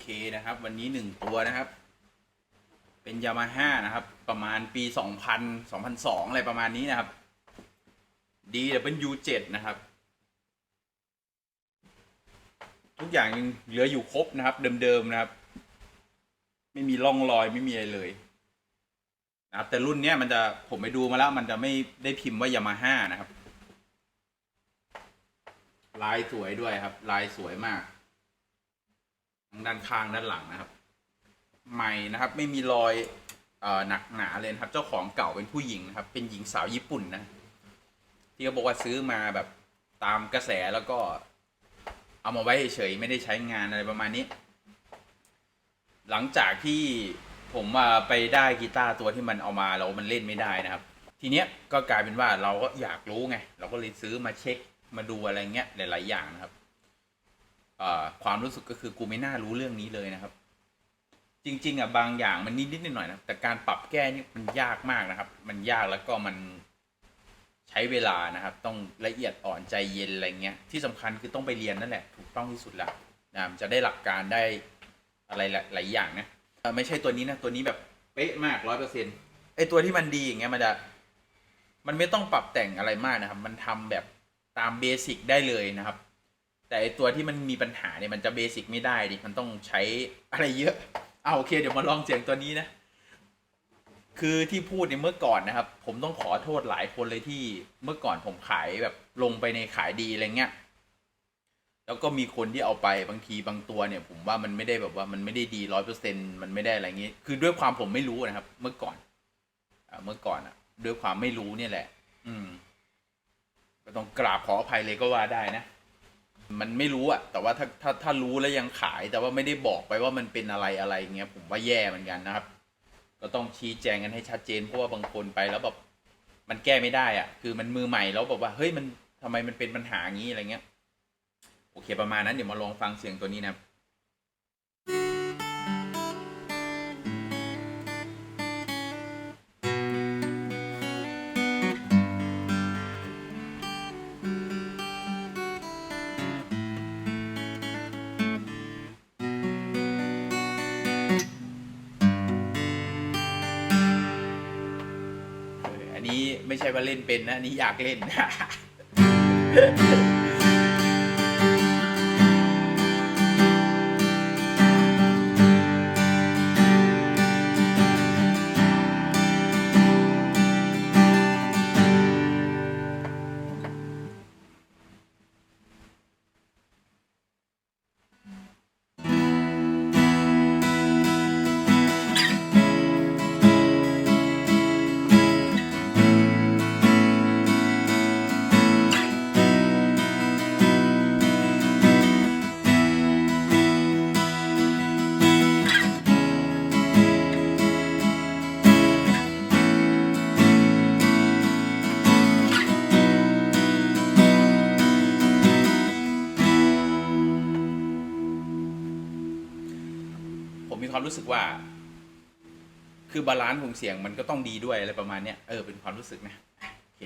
เคนะครับ วันนี้หนึ่งตัวนะครับ เป็นยามาฮ่านะครับ ประมาณปีสองพันสองพันสองอะไรประมาณนี้นะครับดีเป็น U7 นะครับ ทุกอย่างยังเหลืออยู่ครบนะครับ เดิมๆนะครับ ไม่มีร่องรอยไม่มีอะไรเลยนะครับแต่รุ่นเนี้ยมันจะผมไปดูมาแล้วมันจะไม่ได้พิมพ์ว่ายามาฮ่านะครับ ลายสวยด้วยครับ ลายสวยมาก ด้านข้างด้านหลังนะครับ ใหม่นะครับ ไม่มีรอยอหนักหนาเลยครับ เจ้าของเก่าเป็นผู้หญิงนะครับ เป็นหญิงสาวญี่ปุ่นนะ ที่เขาบอกว่าซื้อมาแบบตามกระแสแล้วก็ เอามาไว้เฉยๆไม่ได้ใช้งานอะไรประมาณนี้ หลังจากที่ผมมาไปได้กีตาร์ตัวที่มันเอามาแล้วมันเล่นไม่ได้นะครับ ทีเนี้ยก็กลายเป็นว่าเราก็อยากรู้ไง เราก็เลยซื้อมาเช็คมาดูอะไรเงี้ยหลาย ๆ อย่างนะครับ ความรู้สึกก็คือกูไม่น่ารู้เรื่องนี้เลยนะครับ จริง ๆอะบางอย่างมันนิดๆหน่อยๆนะแต่การปรับแก้นี่มันยากมากนะครับ มันยากแล้วก็มันใช้เวลานะครับ ต้องละเอียดอ่อนใจเย็นอะไรเงี้ยที่สำคัญคือต้องไปเรียนนั่นแหละถูกต้องที่สุดแล้วนะจะได้หลักการได้อะไรหลายอย่างนะไม่ใช่ตัวนี้นะตัวนี้แบบเป๊ะมากร้อยเปอร์เซ็นต์ไอตัวที่มันดีอย่างเงี้ยมันจะมันไม่ต้องปรับแต่งอะไรมากนะครับ มันทำแบบตามเบสิกได้เลยนะครับ แต่ไอตัวที่มันมีปัญหาเนี่ยมันจะเบสิกไม่ได้ดิ มันต้องใช้อะไรเยอะ เอาโอเค เดี๋ยวมาลองเสียงตัวนี้นะ คือที่พูดในเมื่อก่อนนะครับ ผมต้องขอโทษหลายคนเลยที่เมื่อก่อนผมขายแบบลงไปในขายดีอะไรเงี้ย แล้วก็มีคนที่เอาไปบางทีบางตัวเนี่ย ผมว่ามันไม่ได้แบบว่ามันไม่ได้ดีร้อยเปอร์เซ็นมันไม่ได้อะไรเงี้ย คือด้วยความผมไม่รู้นะครับ เมื่อก่อนอ่าเมื่อก่อนอะด้วยความไม่รู้เนี่ยแหละ อืม ก็ต้องกราบขออภัยเลยก็ว่าได้นะ มันไม่รู้อะแต่ว่าถ้าถ้าถ้ารู้แล้วยังขาย แต่ว่าไม่ได้บอกไปว่ามันเป็นอะไรอะไรเงี้ยผมว่าแย่เหมือนกันนะครับ ก็ต้องชี้แจงกันให้ชัดเจนเพราะว่าบางคนไปแล้วแบบมันแก้ไม่ได้อะคือมันมือใหม่แล้วแบบว่าเฮ้ยมันทำไมมันเป็นปัญหางี้อะไรเงี้ย โอเคประมาณนั้นเดี๋ยวมาลองฟังเสียงตัวนี้นะครับ ไม่ใช่ว่าเล่นเป็นนะอันนี้อยากเล่น ความรู้สึกว่า คือบาลานซ์ของเสียงมันก็ต้องดีด้วยอะไรประมาณเนี้ยเออเป็นความรู้สึกนะโอเค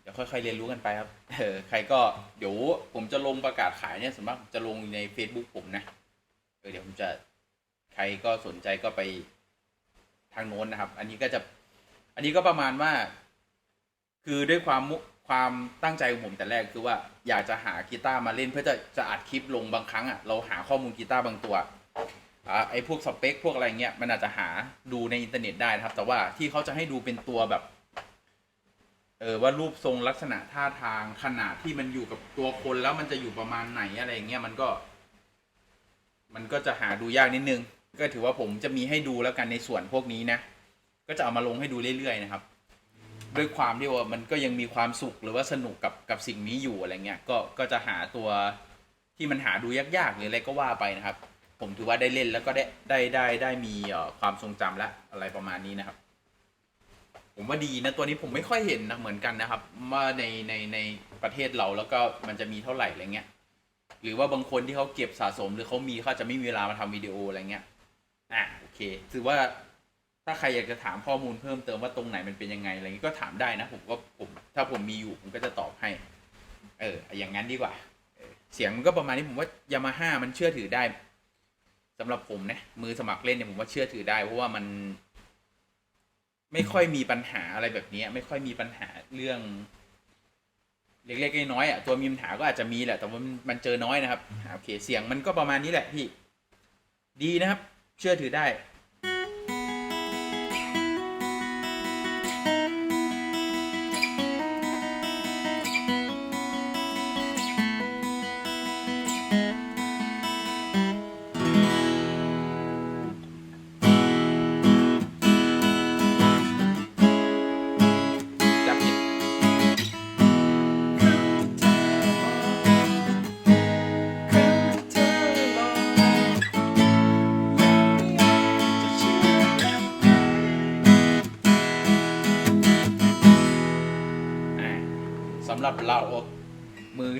เดี๋ยวค่อย ๆ เรียนรู้กันไปครับเออใครก็เดี๋ยวผมจะลงประกาศขายเนี่ยสมมติจะลงใน Facebook ผมนะเออเดี๋ยวผมจะใครก็สนใจก็ไปทางโน้นนะครับ อันนี้ก็จะ อันนี้ก็ประมาณว่า คือด้วยความความตั้งใจของผมแต่แรกคือว่าอยากจะหากีตาร์มาเล่นเพื่อจะจะอัดคลิปลงบางครั้งอะเราหาข้อมูลกีตาร์บางตัว อ่าไอ้พวกสเปคพวกอะไรเงี้ยมันอาจจะหาดูในอินเทอร์เน็ตได้นะครับ แต่ว่าที่เขาจะให้ดูเป็นตัวแบบเออว่ารูปทรงลักษณะท่าทางขนาดที่มันอยู่กับตัวคนแล้วมันจะอยู่ประมาณไหนอะไรเงี้ยมันก็ มันก็จะหาดูยากนิดนึง ก็ถือว่าผมจะมีให้ดูแล้วกันในส่วนพวกนี้นะ ก็จะเอามาลงให้ดูเรื่อยๆนะครับ ด้วยความที่ว่ามันก็ยังมีความสุขหรือว่าสนุกกับกับสิ่งนี้อยู่อะไรเงี้ยก็ก็จะหาตัวที่มันหาดูยากๆหรืออะไรก็ว่าไปนะครับ ผมถือว่าได้เล่นแล้วก็ได้ได้ได้ได้มีความทรงจำและอะไรประมาณนี้นะครับ ผมว่าดีนะตัวนี้ผมไม่ค่อยเห็นนะเหมือนกันนะครับว่าในในในประเทศเราแล้วก็มันจะมีเท่าไหร่อะไรเงี้ยหรือว่าบางคนที่เขาเก็บสะสมหรือเขามีเขาจะไม่มีเวลามาทำวิดีโออะไรเงี้ยอะโอเคถือว่าถ้าใครอยากจะถามข้อมูลเพิ่มเติมว่าตรงไหนมันเป็นยังไงอะไรเงี้ยก็ถามได้นะผมก็ผมถ้าผมมีอยู่ผมก็จะตอบให้ เออ อย่างนั้นดีกว่าเออเสียงมันก็ประมาณนี้ผมว่ายามาฮ่ามันเชื่อถือได้ สำหรับผมนะมือสมัครเล่นเนี่ยผมว่าเชื่อถือได้เพราะว่ามัน ไม่ค่อยมีปัญหาอะไรแบบนี้ไม่ค่อยมีปัญหาเรื่อง เล็กๆน้อยๆอะตัวมีปัญหาก็อาจจะมีแหละ แต่ว่ามันเจอน้อยนะครับโอเคเสียงมันก็ประมาณนี้แหละพี่ ดีนะครับ เชื่อถือได้ เรามือ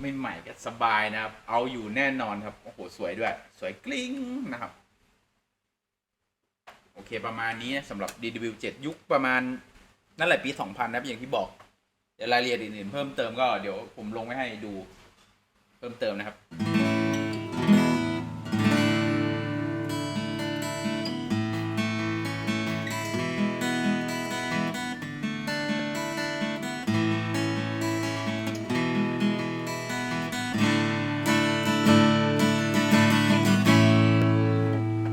ไม่ใหม่ก็สบายนะครับ เอาอยู่แน่นอนครับ โอ้โห สวยด้วย สวยกลิ้งนะครับ โอเคประมาณนี้สำหรับ DW7 ยุคประมาณ นั่นแหละปี 2000 นะครับ อย่างที่บอกเดี๋ยวรายละเอียดอื่นๆเพิ่มเติมก็เดี๋ยวผมลงไว้ให้ดูเพิ่มเติมนะครับ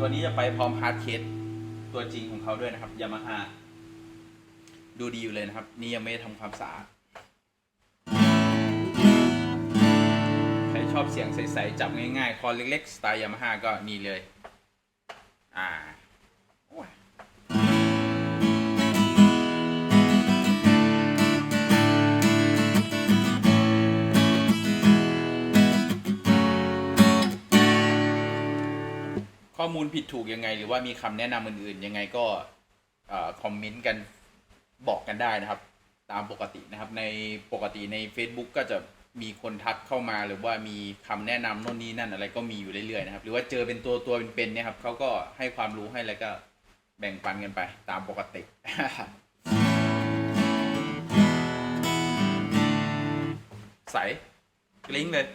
ตัวนี้จะไปพร้อมฮาร์ดเคสตัวจริงของเขาด้วยนะครับยามาฮ่าดูดีอยู่เลยนะครับ นี่ยังไม่ได้ทำความสะอาดใครชอบเสียงใส ๆ จับง่าย ๆ คอเล็ก ๆ สไตล์ยามาฮ่าก็นี่เลย อ่า ข้อมูลผิดถูกยังไง หรือว่ามีคำแนะนำอื่นๆ ยังไงก็เอ่อคอมเมนต์กันบอกกันได้นะครับ ตามปกตินะครับ ในปกติใน Facebook ก็จะมีคนทักเข้ามาหรือว่ามีคำแนะนำโน่นนี่นั่นอะไรก็มีอยู่เรื่อยๆนะครับ หรือว่าเจอเป็นตัวตัวเป็นๆเนี่ยครับเขาก็ให้ความรู้ให้แล้วก็แบ่งปันกันไป ตามปกติ ใสกลิ้งเลย